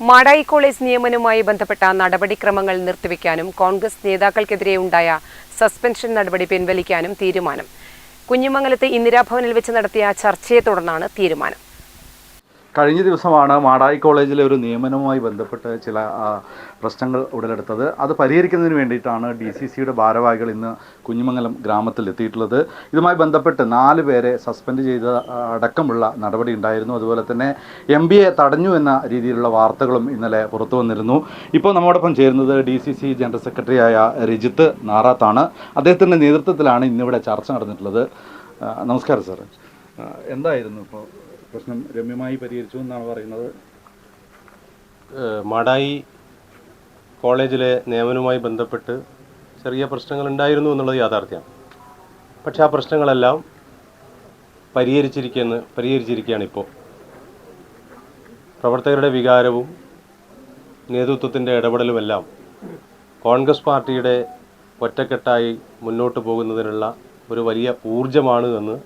Madayi college നിയമനവുമായി ബന്ധപ്പെട്ട നടപടിക്രമങ്ങൾ നിർത്തിവെക്കാനും കോൺഗ്രസ് നേതാക്കൾക്കെതിരെ ഉണ്ടായ സസ്പെൻഷൻ നടപടി പിൻവലിക്കാനും തീരുമാനം. കുഞ്ഞിമംഗലത്ത് ഇന്ദിരാഭവനിൽ വെച്ച് നടത്തിയ ചർച്ചയെ തുടർന്നാണ് തീരുമാനം. കഴിഞ്ഞ ദിവസമാണ് മാടായി കോളേജിലെ ഒരു നിയമനവുമായി ബന്ധപ്പെട്ട് ചില പ്രശ്നങ്ങൾ ഉടലെടുത്തത്. അത് പരിഹരിക്കുന്നതിന് വേണ്ടിയിട്ടാണ് ഡി സി സിയുടെ ഭാരവാഹികൾ ഇന്ന് കുഞ്ഞുമംഗലം ഗ്രാമത്തിൽ എത്തിയിട്ടുള്ളത്. ഇതുമായി ബന്ധപ്പെട്ട് നാല് പേരെ സസ്പെൻഡ് ചെയ്ത അടക്കമുള്ള നടപടി ഉണ്ടായിരുന്നു. അതുപോലെ തന്നെ എം ബി എ തടഞ്ഞു എന്ന രീതിയിലുള്ള വാർത്തകളും ഇന്നലെ പുറത്തു വന്നിരുന്നു. ഇപ്പോൾ നമ്മോടൊപ്പം ചേരുന്നത് ഡി സി സി ജനറൽ സെക്രട്ടറിയായ രജിത്ത് നാറാത്താണ്. അദ്ദേഹത്തിന്റെ നേതൃത്വത്തിലാണ് ഇന്നിവിടെ ചർച്ച നടന്നിട്ടുള്ളത്. നമസ്കാരം സാർ എന്തായിരുന്നു ഇപ്പോൾ പ്രശ്നം രമ്യമായി പരിഹരിച്ചു എന്നാണ് പറയുന്നത്. മടായി കോളേജിലെ നിയമനവുമായി ബന്ധപ്പെട്ട് ചെറിയ പ്രശ്നങ്ങൾ ഉണ്ടായിരുന്നു എന്നുള്ളത് യാഥാർത്ഥ്യമാണ്. പക്ഷെ ആ പ്രശ്നങ്ങളെല്ലാം പരിഹരിച്ചിരിക്കുന്നു പരിഹരിച്ചിരിക്കുകയാണ് ഇപ്പോൾ പ്രവർത്തകരുടെ വികാരവും നേതൃത്വത്തിന്റെ ഇടപെടലുമെല്ലാം കോൺഗ്രസ് പാർട്ടിയുടെ ഒറ്റക്കെട്ടായി മുന്നോട്ട് പോകുന്നതിനുള്ള ഒരു വലിയ ഊർജമാണ് എന്ന്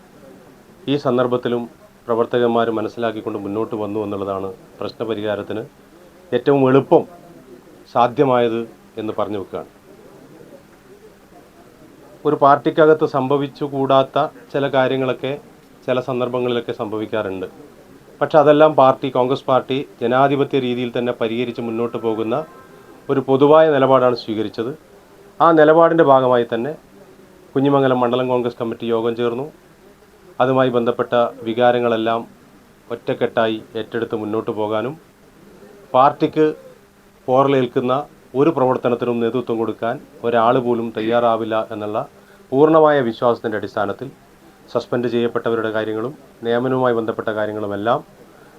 ഈ സന്ദർഭത്തിലും പ്രവർത്തകന്മാർ മനസ്സിലാക്കിക്കൊണ്ട് മുന്നോട്ട് വന്നു എന്നുള്ളതാണ് പ്രശ്നപരിഹാരത്തിന് ഏറ്റവും എളുപ്പം സാധ്യമായത് എന്ന് പറഞ്ഞു വെക്കുകയാണ്. ഒരു പാർട്ടിക്കകത്ത് സംഭവിച്ചുകൂടാത്ത ചില കാര്യങ്ങളൊക്കെ ചില സന്ദർഭങ്ങളിലൊക്കെ സംഭവിക്കാറുണ്ട്. പക്ഷെ അതെല്ലാം പാർട്ടി കോൺഗ്രസ് പാർട്ടി ജനാധിപത്യ രീതിയിൽ തന്നെ പരിഹരിച്ച് മുന്നോട്ട് പോകുന്ന ഒരു പൊതുവായ നിലപാടാണ് സ്വീകരിച്ചത്. ആ നിലപാടിന്റെ ഭാഗമായി തന്നെ കുഞ്ഞിമംഗലം മണ്ഡലം കോൺഗ്രസ് കമ്മിറ്റി യോഗം ചേർന്നു. അതുമായി ബന്ധപ്പെട്ട വികാരങ്ങളെല്ലാം ഒറ്റക്കെട്ടായി ഏറ്റെടുത്ത് മുന്നോട്ട് പോകാനും പാർട്ടിക്ക് പോറലേൽക്കുന്ന ഒരു പ്രവർത്തനത്തിനും നേതൃത്വം കൊടുക്കാൻ ഒരാൾ പോലും തയ്യാറാവില്ല എന്നുള്ള പൂർണമായ വിശ്വാസത്തിന്റെ അടിസ്ഥാനത്തിൽ സസ്പെൻഡ് ചെയ്യപ്പെട്ടവരുടെ കാര്യങ്ങളും നിയമനവുമായി ബന്ധപ്പെട്ട കാര്യങ്ങളുമെല്ലാം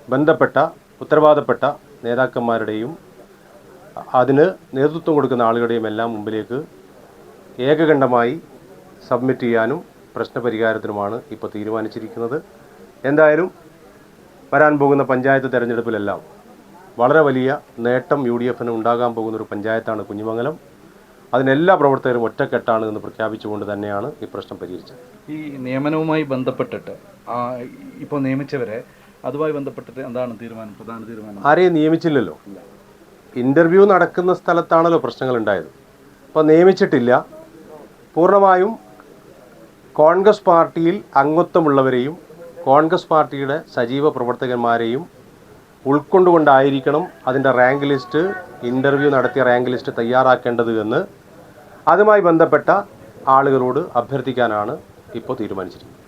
ബന്ധപ്പെട്ട ഉത്തരവാദപ്പെട്ട നേതാക്കന്മാരുടെയും അതിന് നേതൃത്വം കൊടുക്കുന്ന ആളുകളുടെയും എല്ലാം മുമ്പിലേക്ക് ഏകകണ്ഠമായി സബ്മിറ്റ് ചെയ്യാനും പ്രശ്നപരിഹാരത്തിനുമാണ് ഇപ്പോൾ തീരുമാനിച്ചിരിക്കുന്നത്. എന്തായാലും വരാൻ പോകുന്ന പഞ്ചായത്ത് തെരഞ്ഞെടുപ്പിലെല്ലാം വളരെ വലിയ നേട്ടം യു ഡി എഫിന് ഉണ്ടാകാൻ പോകുന്ന ഒരു പഞ്ചായത്താണ് കുഞ്ഞിമംഗലം. അതിനെല്ലാ പ്രവർത്തകരും ഒറ്റക്കെട്ടാണ് എന്ന് പ്രഖ്യാപിച്ചുകൊണ്ട് തന്നെയാണ് ഈ പ്രശ്നം പരിഹരിച്ചത്. ഈ നിയമനവുമായി ബന്ധപ്പെട്ടിട്ട് ഇപ്പോൾ നിയമിച്ചവരെ അതുമായി ബന്ധപ്പെട്ടിട്ട് എന്താണ് തീരുമാനം പ്രധാന തീരുമാനം? ആരെയും നിയമിച്ചില്ലല്ലോ. ഇന്റർവ്യൂ നടക്കുന്ന സ്ഥലത്താണല്ലോ പ്രശ്നങ്ങൾ ഉണ്ടായത്. അപ്പോൾ നിയമിച്ചിട്ടില്ല. പൂർണമായും കോൺഗ്രസ് പാർട്ടിയിൽ അംഗത്വമുള്ളവരെയും കോൺഗ്രസ് പാർട്ടിയുടെ സജീവ പ്രവർത്തകന്മാരെയും ഉൾക്കൊണ്ടുകൊണ്ടായിരിക്കണം അതിന്റെ റാങ്ക് ലിസ്റ്റ് ഇന്റർവ്യൂ നടത്തിയ റാങ്ക് ലിസ്റ്റ് തയ്യാറാക്കേണ്ടത് എന്ന്. അതുമായി ബന്ധപ്പെട്ട ആളുകളോട് അഭ്യർത്ഥിക്കാനാണ് ഇപ്പോൾ തീരുമാനിച്ചിരിക്കുന്നത്.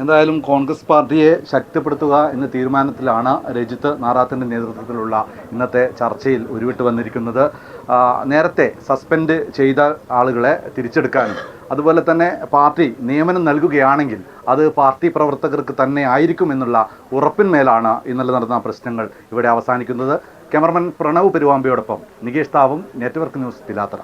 എന്തായാലും കോൺഗ്രസ് പാർട്ടിയെ ശക്തിപ്പെടുത്തുക എന്ന തീരുമാനത്തിലാണ് രജിത്ത് നാറാത്തിന്റെ നേതൃത്വത്തിലുള്ള ഇന്നത്തെ ചർച്ചയിൽ ഉരുവിട്ട് വന്നിരിക്കുന്നത്. നേരത്തെ സസ്പെൻഡ് ചെയ്ത ആളുകളെ തിരിച്ചെടുക്കാനും അതുപോലെ തന്നെ പാർട്ടി നിയമനം നൽകുകയാണെങ്കിൽ അത് പാർട്ടി പ്രവർത്തകർക്ക് തന്നെ ആയിരിക്കും എന്നുള്ള ഉറപ്പിന്മേലാണ് ഇന്നലെ നടന്ന പ്രശ്നങ്ങൾ ഇവിടെ അവസാനിക്കുന്നത്. ക്യാമറമാൻ പ്രണവ് പെരുവാമ്പയോടൊപ്പം നികേഷ് താവും നെറ്റ്വർക്ക് ന്യൂസ് തിലാത്തറ.